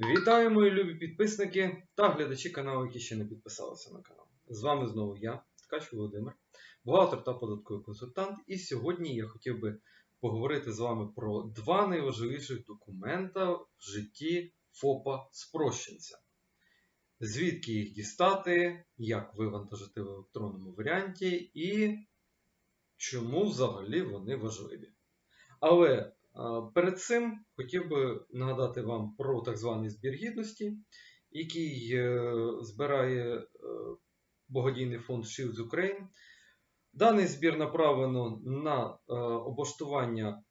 Вітаю, мої любі підписники та глядачі каналу, які ще не підписалися на канал. З вами знову я, Ткач Володимир, бухгалтер та податковий консультант. І сьогодні я хотів би поговорити з вами про два найважливіших документа в житті ФОПа спрощенця. Звідки їх дістати, як вивантажити в електронному варіанті і чому взагалі вони важливі. Але Перед цим хотів би нагадати вам про так званий збір гідності, який е, збирає е, благодійний фонд Shields Ukraine. Даний збір направлено на е, облаштування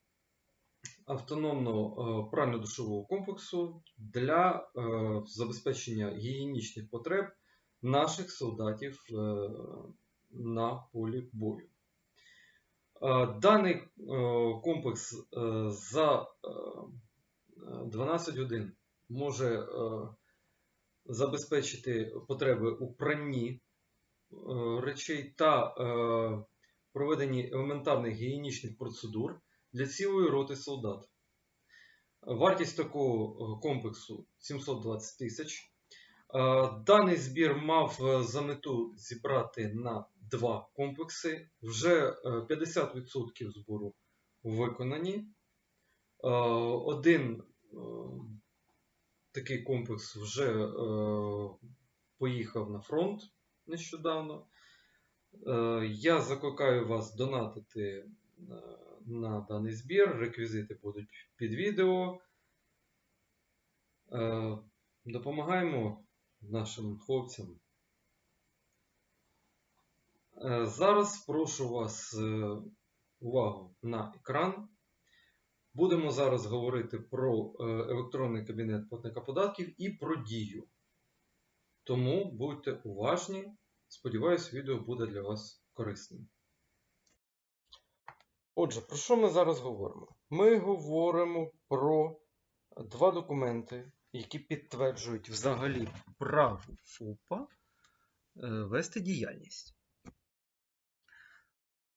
автономного прально-душового комплексу для забезпечення гігієнічних потреб наших солдатів на полі бою. Е, Даний е, комплекс е, за 12 годин може забезпечити потреби у пранні речей та проведенні елементарних гігієнічних процедур для цілої роти солдат. Вартість такого комплексу 720 тисяч. Даний збір мав за мету зібрати на два комплекси. Вже 50% збору виконані. Один такий комплекс вже поїхав на фронт нещодавно. Я закликаю вас донатити на даний збір. Реквізити будуть під відео. Допомагаємо нашим хлопцям. Е, Зараз прошу вас е, увагу на екран. Будемо зараз говорити про е, електронний кабінет платника податків і про дію. Тому будьте уважні. Сподіваюсь, відео буде для вас корисним. Отже, про що ми зараз говоримо? Ми говоримо про два документи, які підтверджують взагалі право ФОПа вести діяльність.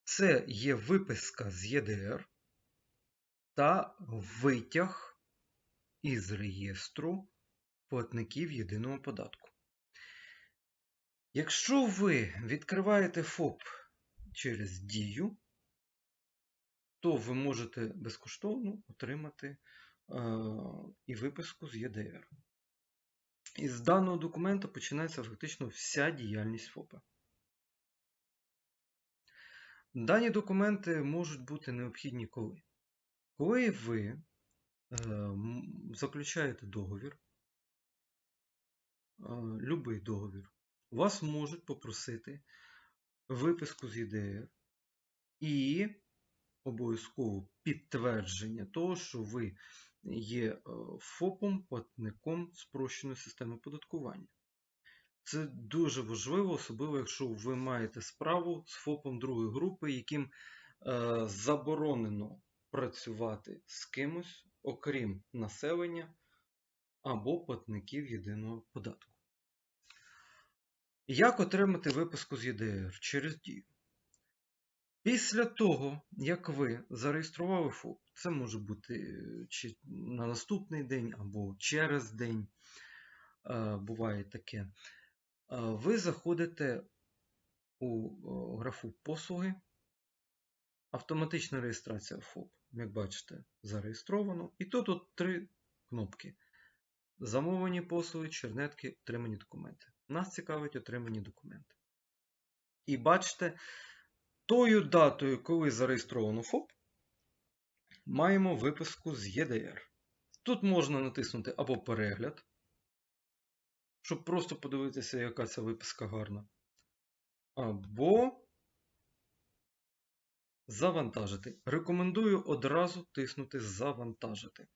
Це є виписка з ЄДР та витяг із реєстру платників єдиного податку. Якщо ви відкриваєте ФОП через Дію, то ви можете безкоштовно отримати е, і виписку з ЄДР. Із даного документа починається фактично вся діяльність ФОПа. Дані документи можуть бути необхідні коли? Коли ви е, заключаєте договір, е, любий договір, вас можуть попросити виписку з ЄДР і обов'язково підтвердження того, що ви є е, ФОПом, платником спрощеної системи податкування. Це дуже важливо, особливо якщо ви маєте справу з ФОПом другої групи, яким е, заборонено працювати з кимось, окрім населення або платників єдиного податку. Як отримати виписку з ЄДР через дію? Після того, як ви зареєстрували ФОП, це може бути е, чи на наступний день або через день, е, буває таке ви заходите у графу послуги. Автоматична реєстрація ФОП, як бачите, зареєстровано. І тут от три кнопки. Замовлені послуги, чернетки, отримані документи. Нас цікавить отримані документи. І бачите, тою датою, коли зареєстровано ФОП, маємо виписку з ЄДР. Тут можна натиснути або перегляд, щоб просто подивитися, яка ця виписка гарна. Або завантажити. Рекомендую одразу тиснути Завантажити.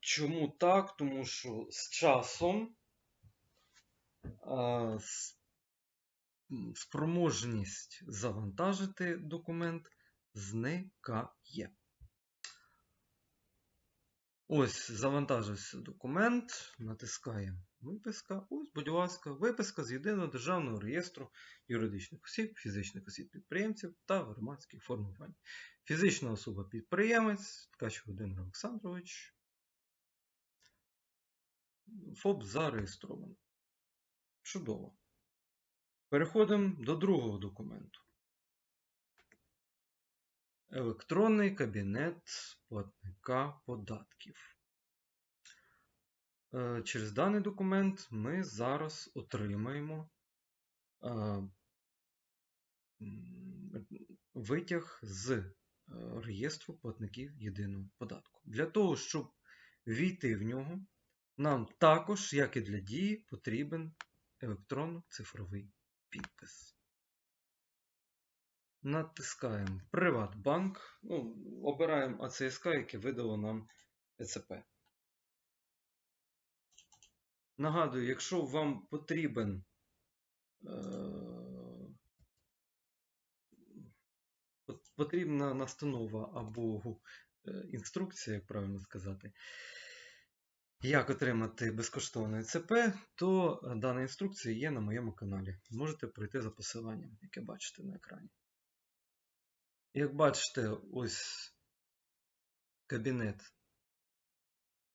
Чому так? Тому що з часом спроможність завантажити документ зникає. Ось, завантажився документ, натискаємо виписка. Ось, будь ласка, виписка з єдиного державного реєстру юридичних осіб, фізичних осіб підприємців та громадських формувань. Фізична особа підприємець, Ткач Володимир Олександрович. ФОП зареєстровано. Чудово. Переходимо до другого документу. Електронний кабінет платника податків. Е, Через даний документ ми зараз отримаємо е, витяг з е, реєстру платників єдиного податку. Для того, щоб війти в нього, нам також, як і для дії, потрібен електронно-цифровий підпис. Натискаємо Приватбанк, ну, обираємо АЦСК, яке видало нам ЕЦП. Нагадую, якщо вам потрібен е, потрібна настанова або е, інструкція, як правильно сказати, як отримати безкоштовне ЦП, то е, дана інструкція є на моєму каналі. Можете пройти за посиланням, яке бачите на екрані. Як бачите, ось кабінет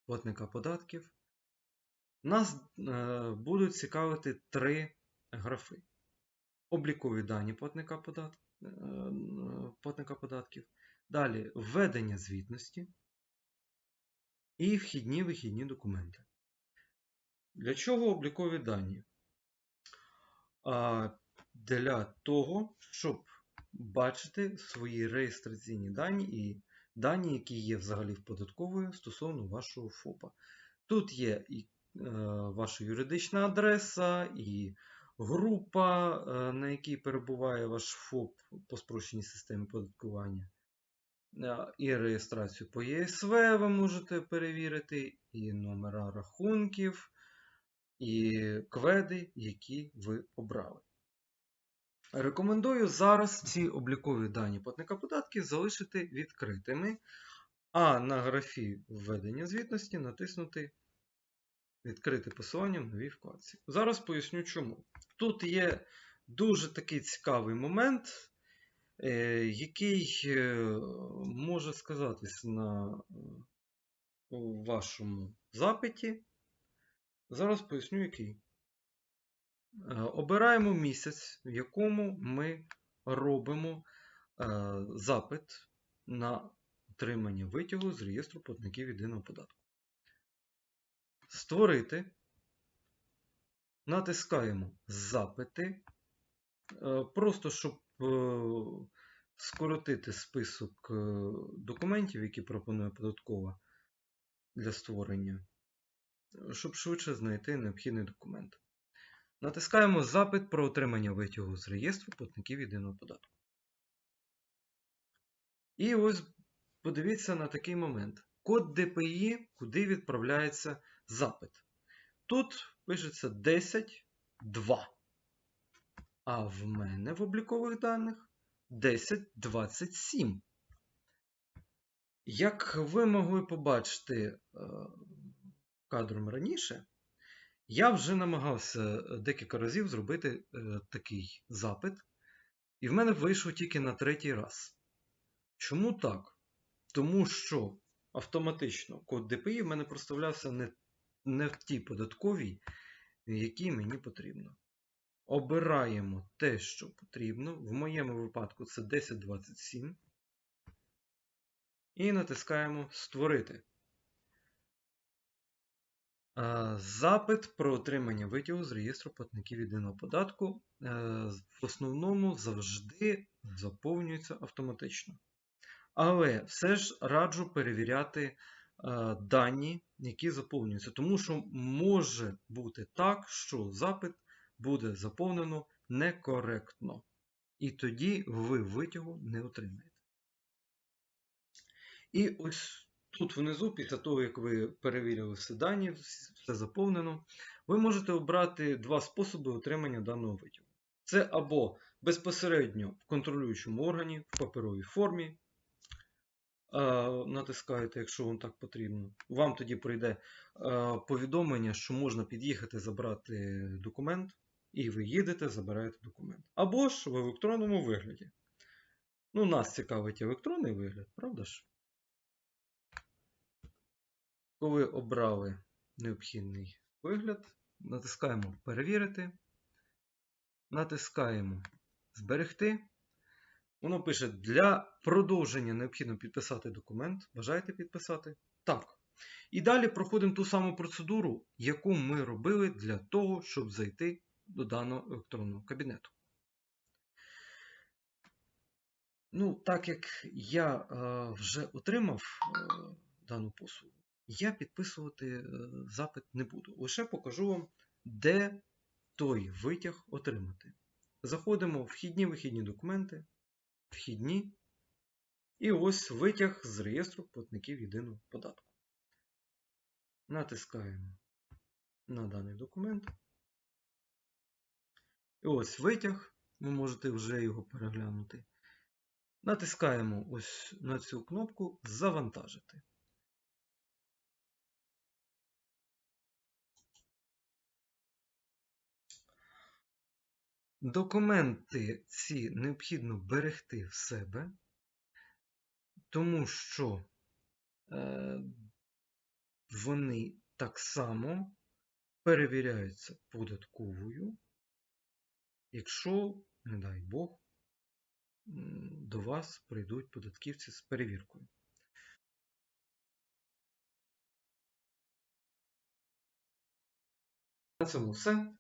платника податків. Нас е, будуть цікавити три графи: облікові дані платника, е, податків, далі введення звітності і вхідні вихідні документи. Для чого облікові дані? А, Для того, щоб бачити свої реєстраційні дані і дані, які є взагалі в податкової стосовно вашого ФОПа. Тут є і е, ваша юридична адреса, і група, е, на якій перебуває ваш ФОП по спрощеній системі податкування. Е, І реєстрацію по ЄСВ ви можете перевірити, і номера рахунків, і кведи, які ви обрали. Рекомендую зараз ці облікові дані платника податків залишити відкритими, а на графі введення звітності натиснути Відкрити посилання в новій вкладці. Зараз поясню чому. Тут є дуже такий цікавий момент, який е, може сказатись на е, вашому запиті. Зараз поясню, який. Е, Обираємо місяць, в якому ми робимо запит на отримання витягу з реєстру платників єдиного податку. Створити. Натискаємо запити. Просто щоб скоротити список е, документів, які пропонує податкова для створення, щоб швидше знайти необхідний документ. Натискаємо запит про отримання витягу з реєстру платників єдиного податку. І ось подивіться на такий момент. Код ДПІ, куди відправляється запит. Тут пишеться 10.2. А в мене в облікових даних 10.27. Як ви могли побачити е, кадром раніше, я вже намагався декілька разів зробити е, такий запит, і в мене вийшло тільки на третій раз. Чому так? Тому що автоматично код ДПІ в мене проставлявся не, не в тій податковій, якій мені потрібно. Обираємо те, що потрібно. В моєму випадку це 1027. І натискаємо Створити. Е, Запит про отримання витягу з реєстру платників єдиного податку е, в основному завжди заповнюється автоматично. Але все ж раджу перевіряти е, дані, які заповнюються, тому що може бути так, що запит буде заповнено некоректно. І тоді ви витягу не отримаєте. І ось тут внизу, після того, як ви перевірили всі дані, все заповнено, ви можете обрати два способи отримання даного витягу. Це або безпосередньо в контролюючому органі в паперовій формі. Натискаєте, якщо вам так потрібно. Вам тоді прийде повідомлення, що можна під'їхати забрати документ, і ви їдете, забираєте документ. Або ж в електронному вигляді. Ну, нас цікавить електронний вигляд, правда ж? Коли обрали необхідний вигляд. Натискаємо Перевірити. Натискаємо Зберегти. Воно пише: для продовження необхідно підписати документ. Бажаєте підписати? Так. І далі проходимо ту саму процедуру, яку ми робили для того, щоб зайти до даного електронного кабінету. Ну, так як я е, вже отримав е, дану послугу, я підписувати е, запит не буду. Лише покажу вам, де той витяг отримати. Заходимо в вхідні вихідні документи, вхідні, і ось витяг з реєстру платників єдиного податку. Натискаємо на даний документ. І ось витяг, ви можете вже його переглянути. Натискаємо ось на цю кнопку Завантажити. Документи ці необхідно берегти в себе, тому що е, вони так само перевіряються податковою, якщо, не дай Бог, до вас прийдуть податківці з перевіркою. На цьому все.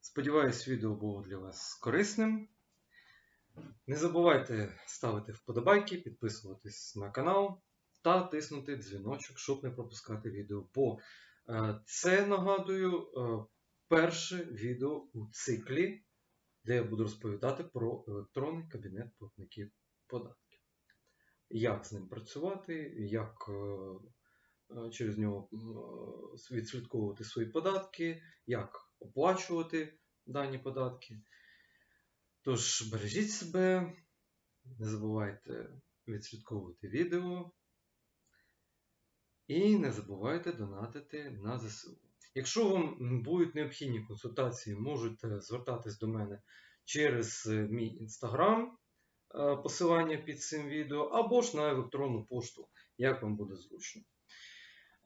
Сподіваюсь, відео було для вас корисним. Не забувайте ставити вподобайки, підписуватись на канал та тиснути дзвіночок, щоб не пропускати відео. Бо е, це нагадую е, перше відео у циклі, де я буду розповідати про електронний кабінет платників податків. Як з ним працювати, як е, е, через нього е, відслідковувати свої податки, як оплачувати дані податки. Тож бережіть себе, не забувайте відслідковувати відео. І не забувайте донатити на ЗСУ. Якщо вам будуть необхідні консультації, можете звертатись до мене через е, мій інстаграм, е, посилання під цим відео, або ж на електронну пошту, як вам буде зручно.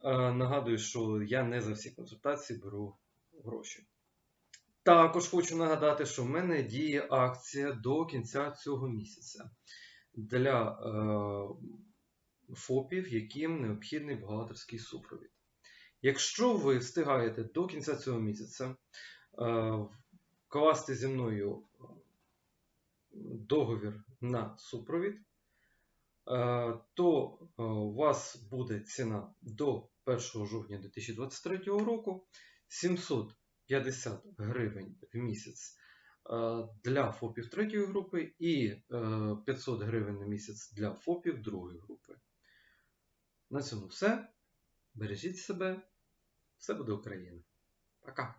Е, Нагадую, що я не за всі консультації беру гроші. Також хочу нагадати, що в мене діє акція до кінця цього місяця для ФОПів, яким необхідний бухгалтерський супровід. Якщо ви встигаєте до кінця цього місяця е, вкласти зі мною договір на супровід, е, то е, у вас буде ціна до 1 жовтня 2023 року 750 гривень в місяць е, для ФОПів третьої групи і е, 500 гривень на місяць для ФОПів другої групи. На цьому все. Бережіть себе. Все буде Україна. Пока.